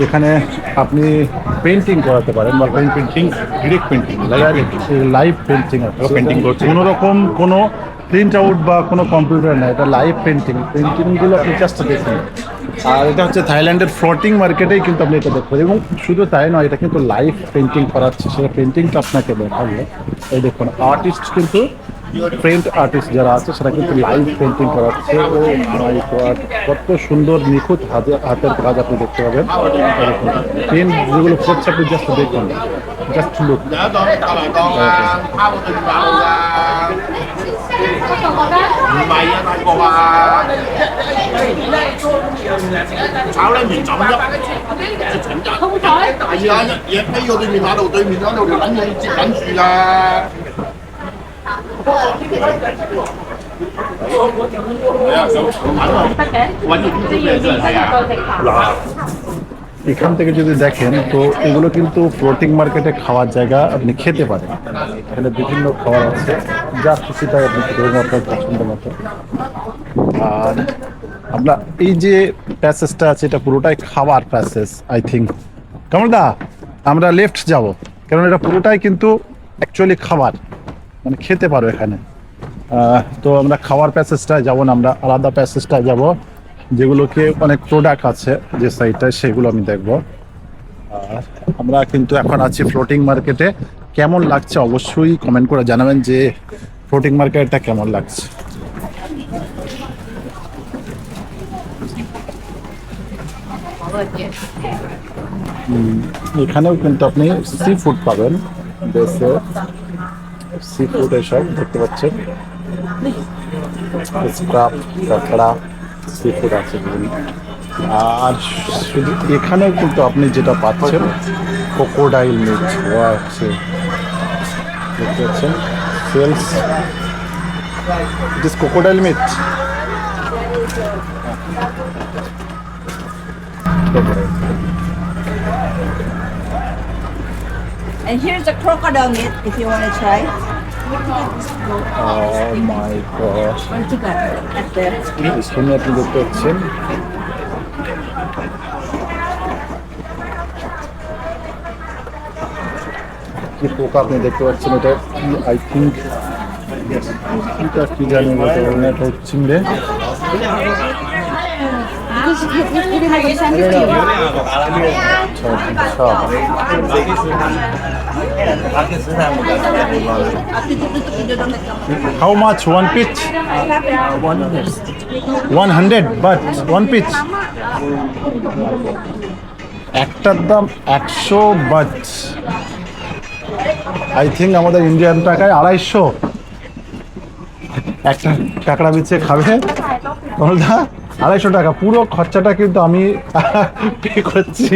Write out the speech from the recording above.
যেখানে আপনি পেন্টিং করাতে পারেন বা painting direct painting live painting painting করছে। কোনো রকম কোনো প্রিন্ট আউট বা কোনো কম্পিউটার নেই এটা লাইভ পেন্টিং পেন্টিংগুলো আপনি জাস্ট দেখুন। আর এটা হচ্ছে থাইল্যান্ডের ফ্লোটিং মার্কেটেই কিন্তু আপনি এটা দেখবেন এবং শুধু তাই নয় এটা কিন্তু লাইভ পেন্টিং করাচ্ছে সেই পেন্টিংটা আপনাকে দেখাবো এই দেখুন আর্টিস্ট কিন্তু প্রিন্ট আর্টিস্ট যারা আছে সেটা কিন্তু লাইভ পেন্টিং করাচ্ছে ও কত সুন্দর নিখুঁত হাতে হাতের কাজ আপনি দেখতে পাবেন পেন যেগুলো করছে আপনি জাস্ট দেখুন just look Dạ con tao là con à, thao của tình bạn là mày á tại con à sáu lấy miền trọng nhất trọng nhất Không phải. tại vì á dẹp cái vô对面马路对面嗰度条撚嘢接紧住啦tất cả cái gì gì tất cả tôi thịt bò এখান থেকে যদি দেখেন তো এগুলো কিন্তু floating মার্কেটে খাওয়ার জায়গা আপনি খেতে পারেন এখানে বিভিন্ন খাবার আছে যা খুশি তাই আপনি খেতে পারেন আপনার পছন্দ মতো আর আমরা এই যে প্যাসেজটা আছে, এটা পুরোটাই খাবার প্যাসেজ আই থিঙ্ক কমলদা আমরা লেফট যাব। কারণ এটা পুরোটাই কিন্তু অ্যাকচুয়ালি খাবার। মানে খেতে পারো এখানে। তো আমরা খাওয়ার প্যাসেজটায় যাব না, আমরা আলাদা প্যাসেজটায় যাব। যেগুলোকে অনেক প্রোডাক্ট আছে যে সাইডটায় সেগুলো আমি দেখব। আর আমরা কিন্তু এখন আছি ফ্লোটিং মার্কেটে কেমন লাগছে অবশ্যই কমেন্ট করে জানাবেন যে ফ্লোটিং মার্কেটটা কেমন লাগছে। এখানেও কিন্তু আপনি সি ফুড পাবেন। বেশে সি ফুড এসব দেখতে পাচ্ছেন। স্ক্রাপ কাঁকড়া সি ফুড আছে আর শুধু এখানেও কিন্তু আপনি যেটা পাচ্ছেন কোকোডাইল মিট আছে। দেখতে পাচ্ছেন? Sales it is crocodile meat And here's the crocodile meat if you want to try. Oh my gosh. Where's the gut? Up there. এখানে আপনি দেখতে পাচ্ছেন কি পোকা আপনি দেখতে পাচ্ছেন এটা কি আই থিঙ্ক এটা কি জানি বলতে পারবো না, এটা হচ্ছে চিংড়ে আচ্ছা how much one piece one hundred but one piece একটার দাম একশো বাট আই থিঙ্ক আমাদের ইন্ডিয়ান টাকায় আড়াইশো। একটা কাঁকড়া বিছে খাবে। কমলদা আড়াইশো টাকা। পুরো খরচাটা কিন্তু আমি পে করছি।